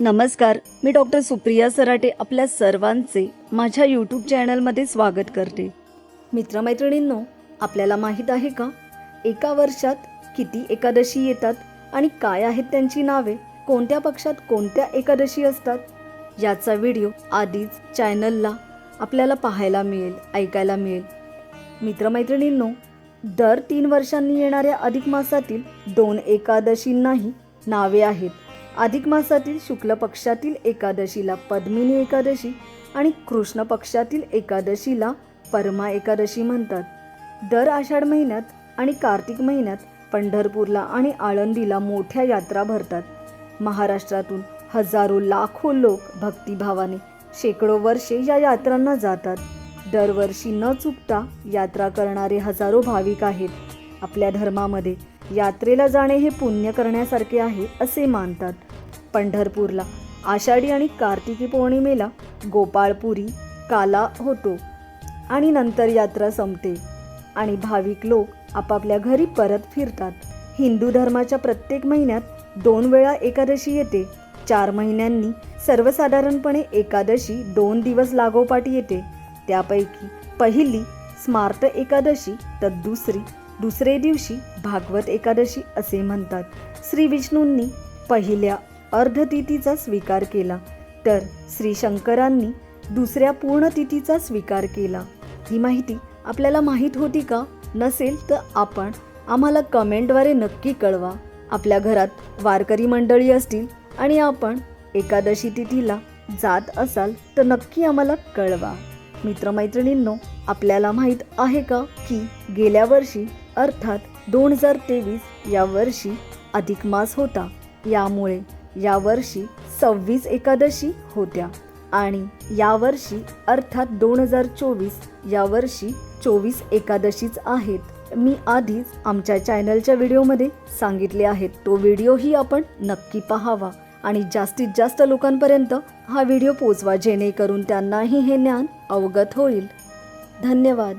नमस्कार मी डॉक्टर सुप्रिया सराटे आपल्या सर्वांचे माझ्या यूट्यूब चॅनलमध्ये स्वागत करते. मित्रमैत्रिणींनो आपल्याला माहीत आहे का? एका वर्षात किती एकादशी येतात आणि काय आहेत त्यांची नावे? कोणत्या पक्षात कोणत्या एकादशी असतात? याचा व्हिडिओ आधीच चॅनलला आपल्याला पाहायला मिळेल ऐकायला मिळेल. मित्रमैत्रिणींनो दर तीन वर्षांनी येणाऱ्या अधिक मासातील दोन एकादशींनाही नावे आहेत. अधिक मासातील शुक्ल पक्षातील एकादशीला पद्मिनी एकादशी आणि कृष्ण पक्षातील एकादशीला परमा एकादशी म्हणतात. दर आषाढ महिन्यात आणि कार्तिक महिन्यात पंढरपूरला आणि आळंदीला मोठ्या यात्रा भरतात. महाराष्ट्रातून हजारो लाखो लोक भक्तिभावाने शेकडो वर्षे या यात्रांना जातात. दरवर्षी न चुकता यात्रा करणारे हजारो भाविक आहेत. आपल्या धर्मामध्ये यात्रेला जाणे हे पुण्य करण्यासारखे आहे असे मानतात. पंढरपूरला आषाढी आणि कार्तिकी पौर्णिमेला गोपाळपुरी काला होतो आणि नंतर यात्रा संपते. आणि भाविक लोक आपापल्या घरी परत फिरतात. हिंदू धर्माच्या प्रत्येक महिन्यात दोन वेळा एकादशी येते. चार महिन्यांनी सर्वसाधारणपणे एकादशी दोन दिवस लागोपाठ येते. त्यापैकी पहिली स्मार्त एकादशी तर दुसरी दुसरे दिवशी भागवत एकादशी असे म्हणतात. श्री विष्णूंनी पहिल्या अर्धतिथीचा स्वीकार केला. तर श्री शंकरांनी दुसऱ्या पूर्णतिथीचा स्वीकार केला. ही माहिती आपल्याला माहीत होती का? नसेल तर आपण आम्हाला कमेंटद्वारे नक्की कळवा. आपल्या घरात वारकरी मंडळी असतील आणि आपण एकादशी तिथीला जात असाल तर नक्की आम्हाला कळवा. मित्रमैत्रिणींनो आपल्याला माहीत आहे का की गेल्या वर्षी अर्थात दोन हजार तेवीस या वर्षी अधिक मास होता. यामुळे यावर्षी सव्वीस एकादशी होत्या आणि यावर्षी अर्थात दोन हजार चोवीस यावर्षी चोवीस एकादशीच आहेत. मी आधीच आमच्या चॅनलच्या व्हिडिओमध्ये सांगितले आहेत. तो व्हिडिओही आपण नक्की पाहावा आणि जास्तीत जास्त लोकांपर्यंत हा व्हिडिओ पोचवा जेणेकरून त्यांनाही हे ज्ञान अवगत होईल. धन्यवाद.